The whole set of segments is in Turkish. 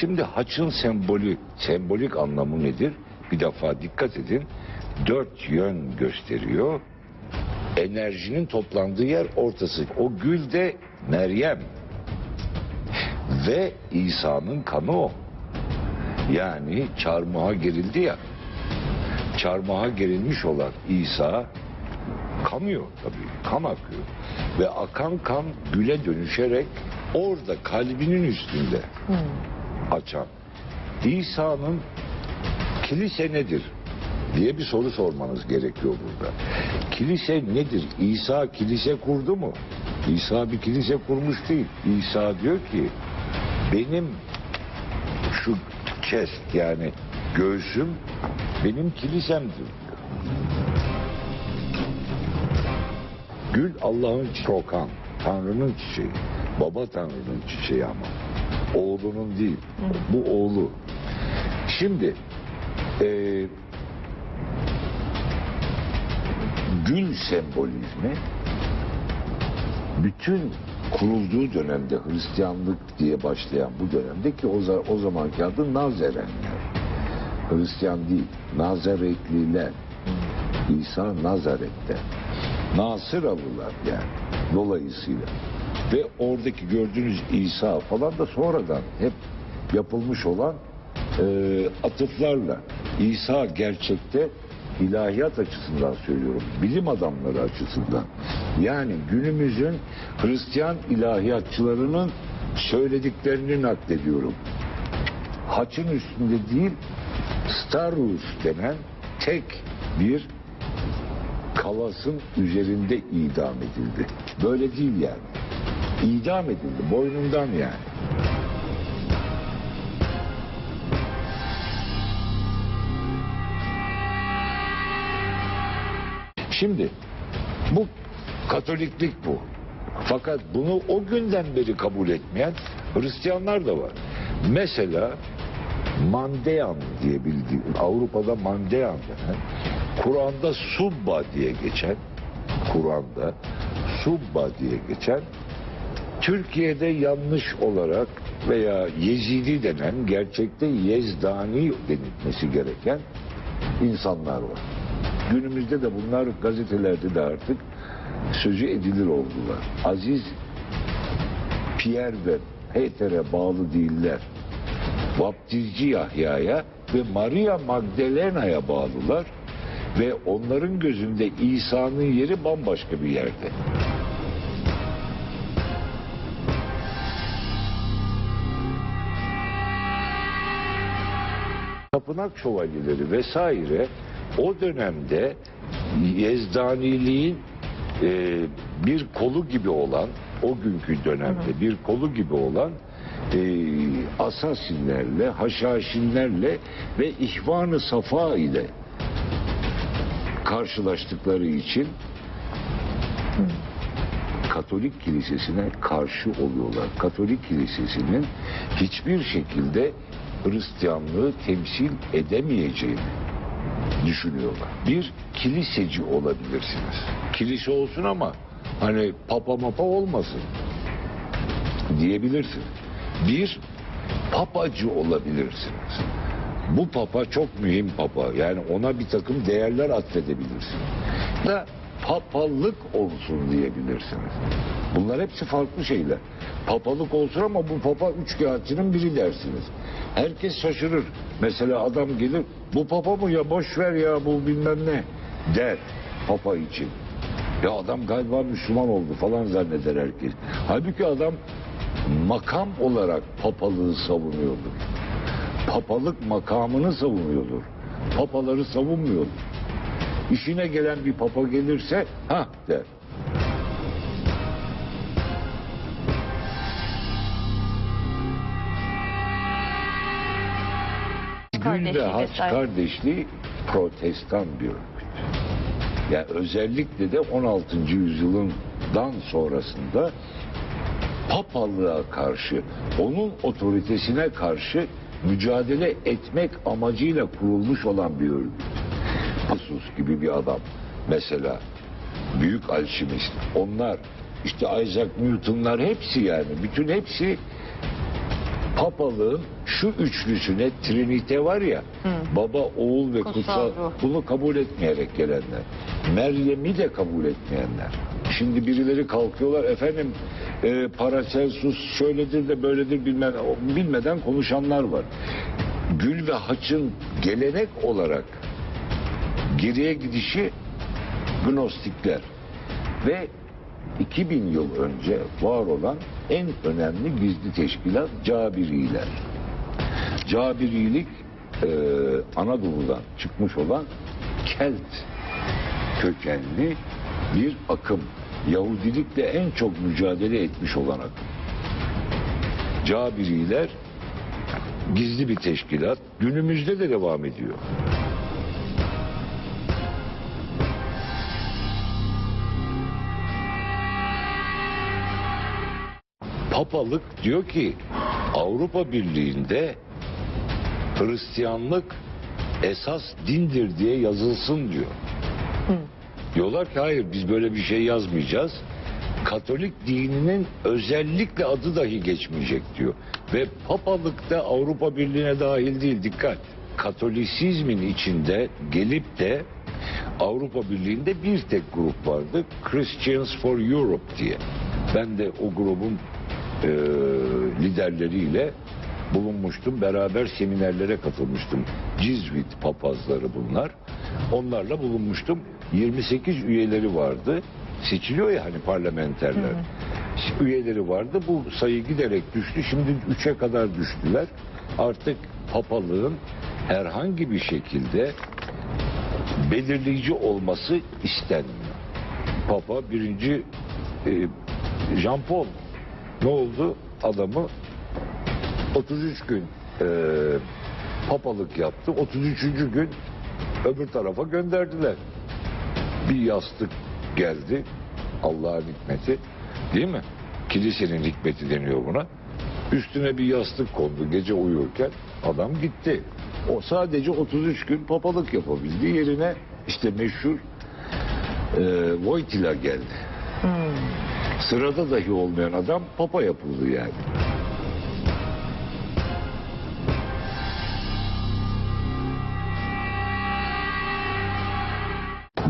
Şimdi haçın sembolü, sembolik anlamı nedir? Bir defa dikkat edin. Dört yön gösteriyor. Enerjinin toplandığı yer ortası. O gül de Meryem. Ve İsa'nın kanı o. Yani çarmıha gerildi ya. Çarmıha gerilmiş olan İsa kanıyor tabii. Kan akıyor. Ve akan kan güle dönüşerek orada kalbinin üstünde açan. İsa'nın kilise nedir diye bir soru sormanız gerekiyor burada. Kilise nedir? İsa kilise kurdu mu? İsa bir kilise kurmuş değil. İsa diyor ki benim şu chest yani göğsüm benim kilisemdir. Gül Allah'ın çokan, Tanrı'nın çiçeği. Baba Tanrı'nın çiçeği ama. Oğlunun değil. Bu oğlu. Şimdi eee gül sembolizmi bütün kurulduğu dönemde Hristiyanlık diye başlayan bu dönemde ki o, o zamanki adı Nazarenler. Hristiyan değil, Nazaretliler. İsa Nazaret'te. Nasıralılar yani dolayısıyla. Ve oradaki gördüğünüz İsa falan da sonradan hep yapılmış olan e, atıflarla. İsa gerçekte ilahiyat açısından söylüyorum, bilim adamları açısından. Yani günümüzün Hristiyan ilahiyatçılarının söylediklerini naklediyorum. Haçın üstünde değil, Starus denen tek bir kalasın üzerinde idam edildi. Böyle değil yani. İdam edildi boynundan yani. Şimdi bu Katoliklik bu. Fakat bunu o günden beri kabul etmeyen Hristiyanlar da var. Mesela Mandeyan diye bildiğim Avrupa'da Mandeyan denen Kur'an'da Subba diye geçen Kur'an'da Subba diye geçen Türkiye'de yanlış olarak veya Yezidi denen gerçekte Yezdani denilmesi gereken insanlar var. Günümüzde de bunlar gazetelerde de artık sözü edilir oldular. Aziz Pierre ve Peter'e bağlı değiller. Vaptizci Yahya'ya ve Maria Magdalena'ya bağlılar ve onların gözünde İsa'nın yeri bambaşka bir yerde. Tapınak şövalyeleri vesaire o dönemde Yezdaniliğin e, bir kolu gibi olan o günkü dönemde bir kolu gibi olan e, asasinlerle, haşhaşinlerle ve ihvan-ı safa ile karşılaştıkları için Katolik kilisesine karşı oluyorlar. Katolik kilisesinin hiçbir şekilde Hristiyanlığı temsil edemeyeceğini düşünüyorlar. Bir kiliseci olabilirsiniz. Kilise olsun ama hani papa mapa olmasın diyebilirsiniz. Bir papacı olabilirsiniz. Bu papa çok mühim papa. Yani ona bir takım değerler atfedebilirsiniz. Da papalık olsun diyebilirsiniz. Bunlar hepsi farklı şeyler. Papalık olsun ama bu papa üç kağıtçının biri dersiniz. Herkes şaşırır. Mesela adam gelir bu papa mı ya boş ver ya bu bilmem ne der papa için. Ya adam galiba Müslüman oldu falan zanneder herkes. Halbuki adam makam olarak papalığı savunuyordur. Papalık makamını savunuyordur. Papaları savunmuyordur. İşine gelen bir papa gelirse ha der. Günde Haç kardeşliği protestan bir örgüt. Yani özellikle de 16. yüzyılından sonrasında papalığa karşı, onun otoritesine karşı mücadele etmek amacıyla kurulmuş olan bir örgüt. Pasus gibi bir adam mesela büyük alşimist onlar işte Isaac Newton'lar hepsi yani bütün hepsi Papalığın şu üçlüsüne Trinite var ya baba, oğul ve Kutsal kutsal, ruh. bunu kabul etmeyerek gelenler. Meryem'i de kabul etmeyenler. Şimdi birileri kalkıyorlar efendim e, Paracelsus şöyledir de böyledir bilmem, bilmeden konuşanlar var. Gül ve haçın gelenek olarak geriye gidişi Gnostikler ve 2000 yıl önce var olan en önemli gizli teşkilat Cabiriler. Cabirilik e, Anadolu'dan çıkmış olan Kelt kökenli bir akım. Yahudilikle en çok mücadele etmiş olan akım. Cabiriler gizli bir teşkilat. Günümüzde de devam ediyor. Papalık diyor ki Avrupa Birliği'nde Hristiyanlık esas dindir diye yazılsın diyor. Diyorlar ki hayır biz böyle bir şey yazmayacağız. Katolik dininin özellikle adı dahi geçmeyecek diyor. Ve papalık da Avrupa Birliği'ne dahil değil dikkat. Katolisizmin içinde gelip de Avrupa Birliği'nde bir tek grup vardı. Christians for Europe diye. Ben de o grubun e, liderleriyle bulunmuştum. Beraber seminerlere katılmıştım. Cizvit papazları bunlar. Onlarla bulunmuştum. 28 üyeleri vardı. Seçiliyor ya hani parlamenterler. Üyeleri vardı. Bu sayı giderek düştü. Şimdi 3'e kadar düştüler. Artık papalığın herhangi bir şekilde belirleyici olması istenmiyor. Papa birinci e, Jean Paul ne oldu? Adamı 33 gün e, papalık yaptı. 33. gün öbür tarafa gönderdiler. Bir yastık geldi. Allah'ın hikmeti. Değil mi? Kilisenin hikmeti deniyor buna. Üstüne bir yastık kondu gece uyurken adam gitti. O sadece 33 gün papalık yapabildi. Yerine işte meşhur e, Wojtyla geldi. Sırada dahi olmayan adam papa yapıldı yani.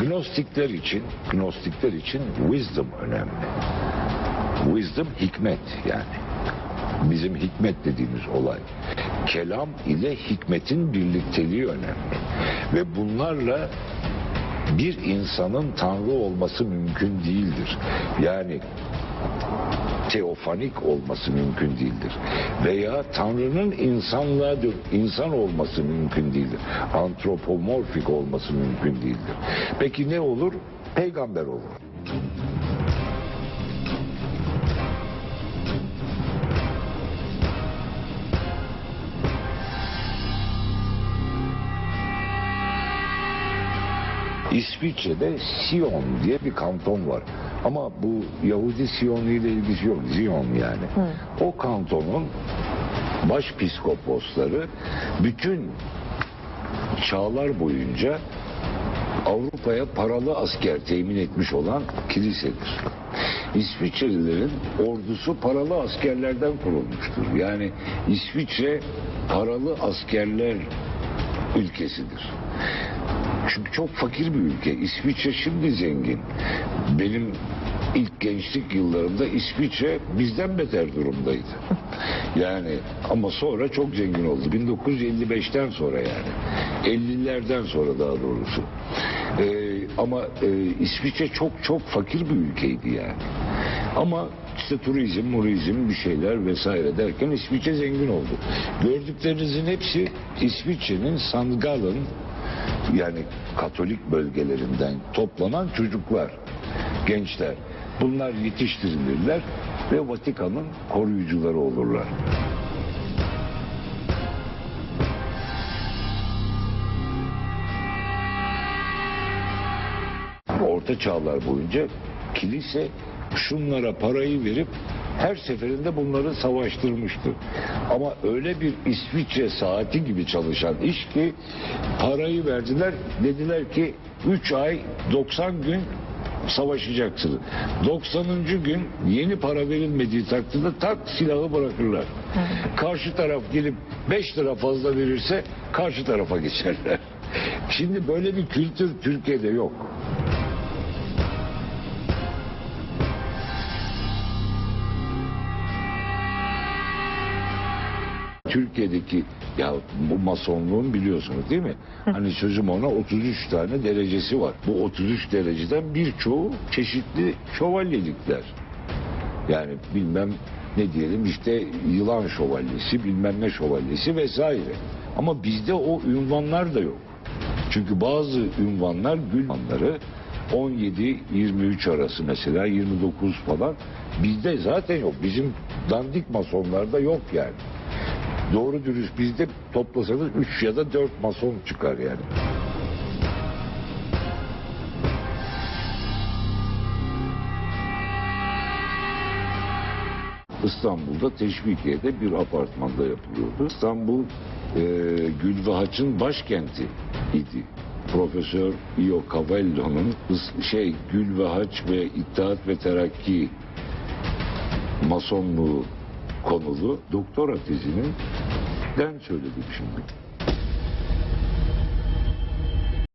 Gnostikler için, Gnostikler için wisdom önemli. Wisdom hikmet yani. Bizim hikmet dediğimiz olay. Kelam ile hikmetin birlikteliği önemli. Ve bunlarla bir insanın tanrı olması mümkün değildir. Yani teofanik olması mümkün değildir. Veya Tanrı'nın insanlığa insan olması mümkün değildir. Antropomorfik olması mümkün değildir. Peki ne olur? Peygamber olur. İsviçre'de Sion diye bir kanton var. Ama bu Yahudi Siyonu ile ilgisi yok. Zion yani. O kantonun başpiskoposları bütün çağlar boyunca Avrupa'ya paralı asker temin etmiş olan kilisedir. İsviçrelilerin ordusu paralı askerlerden kurulmuştur. Yani İsviçre paralı askerler ülkesidir. Çünkü çok fakir bir ülke. İsviçre şimdi zengin. Benim ilk gençlik yıllarımda İsviçre bizden beter durumdaydı. Yani ama sonra çok zengin oldu. 1955'ten sonra yani. 50'lerden sonra daha doğrusu. Ee, ama e, İsviçre çok çok fakir bir ülkeydi yani. Ama işte turizm, murizm bir şeyler vesaire derken İsviçre zengin oldu. Gördüklerinizin hepsi İsviçre'nin Sangal'ın yani Katolik bölgelerinden toplanan çocuklar, gençler. Bunlar yetiştirilirler ve Vatikan'ın koruyucuları olurlar. Orta çağlar boyunca kilise şunlara parayı verip her seferinde bunları savaştırmıştı. Ama öyle bir İsviçre saati gibi çalışan iş ki parayı verdiler. Dediler ki 3 ay 90 gün savaşacaksınız. 90. gün yeni para verilmediği takdirde tak silahı bırakırlar. Karşı taraf gelip 5 lira fazla verirse karşı tarafa geçerler. Şimdi böyle bir kültür Türkiye'de yok. Türkiye'deki ya bu masonluğun biliyorsunuz değil mi? Hani sözüm ona 33 tane derecesi var. Bu 33 dereceden birçoğu çeşitli şövalyelikler. Yani bilmem ne diyelim işte yılan şövalyesi, bilmem ne şövalyesi vesaire. Ama bizde o ünvanlar da yok. Çünkü bazı ünvanlar gül ünvanları 17-23 arası mesela 29 falan bizde zaten yok. Bizim dandik masonlarda yok yani. Doğru dürüst bizde toplasanız 3 ya da 4 mason çıkar yani. İstanbul'da Teşvikiye'de bir apartmanda yapılıyordu. İstanbul e, Gül ve Haç'ın başkenti idi. Profesör Io Cavallo'nun şey Gül ve Haç ve İttihat ve Terakki masonluğu konulu doktora tezinin den söyledim şimdi.